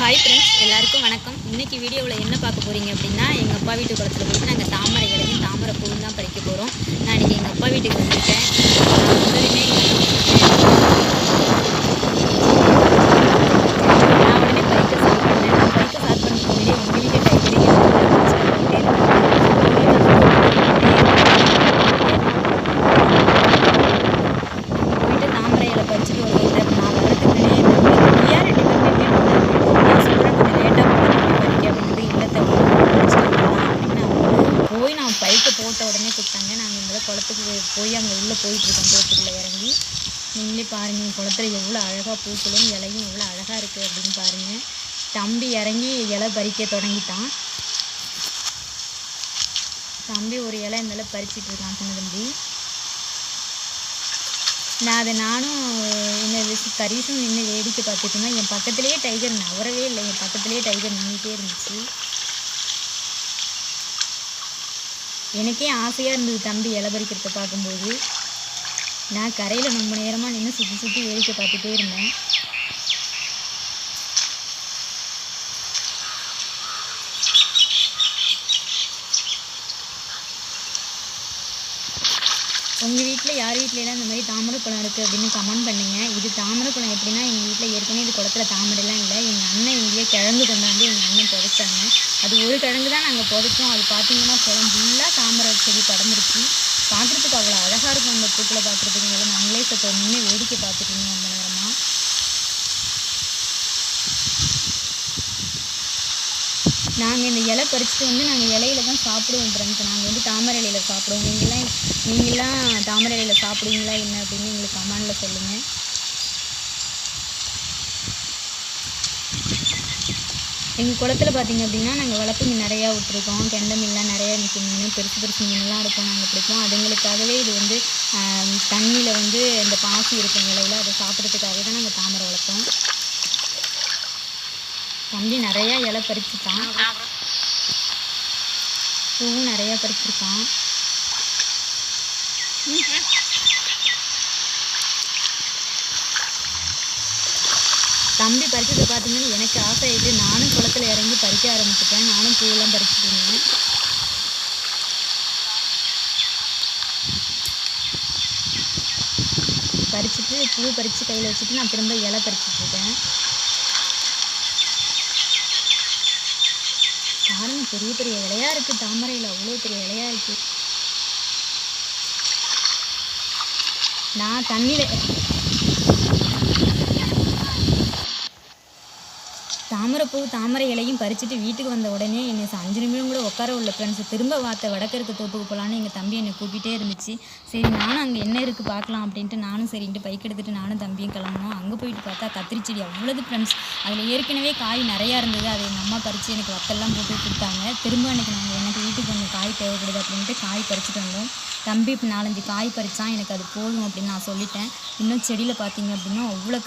Hi friends எல்லாருக்கும் வணக்கம். இன்னைக்கு வீடியோவில் என்ன பார்க்க போகிறீங்க அப்படின்னா எங்கள் அப்பா வீட்டு குளத்துல போயிட்டு நாங்கள் தாமரை இலையும் தாமரை பூவும் தான் பறிக்க போகிறோம் நான் இன்றைக்கி எங்கள் அப்பா வீட்டுக்கு வந்திருக்கேன் நான் வந்ததுமே நான் உடனே பறிக்க ஸ்டார்ட் பண்ணேன் நான் பறிக்க ஸ்டார்ட் பண்ண முன்னாடி உங்கள் வீட்டு டைப்பில் போயிட்டு தாமரை இலை பறிச்சுட்டு வருவோம் நான் வரதுக்கு முன்னாடியே ஃப்ரீயாக ரெண்டு பேருமே வந்தாங்க நான் சொல்கிறேன் கொஞ்சம் லேட்டாக வந்து பறிக்க அப்படின்றது இல்லை தவிர அப்படின்னு அவங்க போய் நான் பைக்கை போட்ட உடனே கூப்பிட்டாங்க நாங்கள் இந்த குளத்துக்கு போய் அங்கே உள்ளே போயிட்டுருக்கோம் தோட்டத்துக்குள்ளே இறங்கி நீங்களே பாருங்கள் குளத்துல எவ்வளோ அழகாக பூக்களும் இலையும் எவ்வளோ அழகாக இருக்குது அப்படின்னு பாருங்கள் தம்பி இறங்கி இலை பறிக்க தொடங்கிட்டான். தம்பி ஒரு இலை இந்த இலை பறிச்சிட்டு இருக்கான் சின்ன தம்பி. நான் அதை நானும் என்ன கரீஸும் நின்று வேடிக்கை பார்த்துட்டு இருந்தேன். என் பக்கத்துலேயே டைகர் நவரவே இல்லை. என் பக்கத்துலேயே டைகர் நின்றுட்டே இருந்துச்சு. எனக்கே ஆசையாக இருந்தது தம்பி இலபறிக்கிறத பார்க்கும்போது. நான் கரையில் ரொம்ப நேரமாக நின்று சுற்றி சுற்றி வேடிக்கை பார்த்துட்டே இருந்தேன். உங்கள் வீட்டில் யார் வீட்லலாம் இந்த மாதிரி தாமரை குளம் இருக்குது அப்படின்னு கமெண்ட் பண்ணுங்க. இது தாமரை குளம் எப்படின்னா எங்கள் வீட்டில் ஏற்கனவே இது குளத்துல தாமரைலாம் இல்லை. எங்கள் அண்ணன் இங்கேயே கிழங்கு கொண்டாந்து எங்கள் அண்ணன் புதைச்சாங்க. அது ஒரு கிழங்கு தான் நாங்கள் புதைச்சோம். அது பார்த்தீங்கன்னா குளம் ஃபுல்லாக தாமரை செடி படர்ந்துருச்சு. பார்க்குறதுக்கு அவ்வளோ அழகாக இருக்கும் அந்த பூக்களை பார்க்குறதுக்கு நாங்களே இப்போ நின்று வேடிக்கை பார்த்துட்டு இருந்தோம் நேரமாக நாங்கள் இந்த இலை பறிச்சுட்டு வந்து நாங்கள் இலையில தான் சாப்பிடுவோம் ஃப்ரெண்ட்ஸ் நாங்கள் வந்து தாமரை இலையில் சாப்பிடுவோம். நீங்களாம் நீங்களாம் தாமரை இலையில் சாப்பிடுவீங்களா என்ன அப்படின்னு எங்களுக்கு கமெண்டில் சொல்லுங்கள் எங்கள் குளத்துல பார்த்தீங்க அப்படின்னா நாங்கள் வளர்ப்பு மீன் நிறையா விட்ருக்கோம் கெண்டை மீன்லாம் நிறையா நிற்கும் மீன் பெருசு பெருசு மீன்லாம் இருக்கும் நாங்கள் பிடிப்போம். அதுங்களுக்காகவே இது வந்து தண்ணியில் வந்து இந்த பாசி இருக்கும் இலையில அதை சாப்பிட்றதுக்காகவே தான் நாங்கள் தாமரை வளர்த்தோம். தம்பி நிறையா இலை பறிச்சுட்டான் பூவும் நிறையா பறிச்சிருக்கான். தம்பி பறிச்சதை பார்த்தீங்கன்னா எனக்கு ஆசை ஆகிட்டு நானும் குளத்தில் இறங்கி பறிக்க ஆரம்பிச்சிட்டேன். நானும் பூவெல்லாம் பறிச்சுட்டு இருந்தேன். பறிச்சுட்டு பூ பறித்து கையில் வச்சுட்டு நான் திரும்ப இலை பறிச்சிட்ருக்கேன் பாருங்க பெரிய பெரிய இலையா இருக்குது தாமரையில் அவ்வளோ பெரிய இலையா இருக்குது நான் தண்ணியில் தாமரைப்பூ தாமரை இலையும் பறிச்சுட்டு வீட்டுக்கு வந்த உடனே என்னை அஞ்சு நிமிடம் கூட உட்கார உள்ள ஃப்ரெண்ட்ஸ் திரும்ப வார்த்த வடக்கிற்கு தோப்புக்கு போகலான்னு எங்கள் தம்பி என்னை கூப்பிட்டே இருந்துச்சு. சரி நானும் அங்கே என்ன இருக்குது பார்க்கலாம் அப்படின்ட்டு நானும் சரின்ட்டு பைக் எடுத்துகிட்டு நானும் தம்பியும் கிளம்பணும் அங்கே போயிட்டு பார்த்தா கத்திரி செடி அவ்வளோது ஃப்ரெண்ட்ஸ் அதில் ஏற்கனவே காய் நிறையா இருந்தது. அதை எங்கள் அம்மா பறித்து எனக்கு வத்தெல்லாம் போட்டு கொடுத்தாங்க. திரும்ப எனக்கு நாங்கள் எனக்கு வீட்டுக்கு கொஞ்சம் காய் தேவைப்படுது அப்படின்ட்டு காய் பறிச்சுட்டு வந்தோம். தம்பி இப்போ நாலஞ்சு காய் பறித்தான் எனக்கு அது போதும் அப்படின்னு நான் சொல்லிட்டேன். இன்னும் செடியில் பார்த்தீங்க அப்படின்னா அவ்வளோ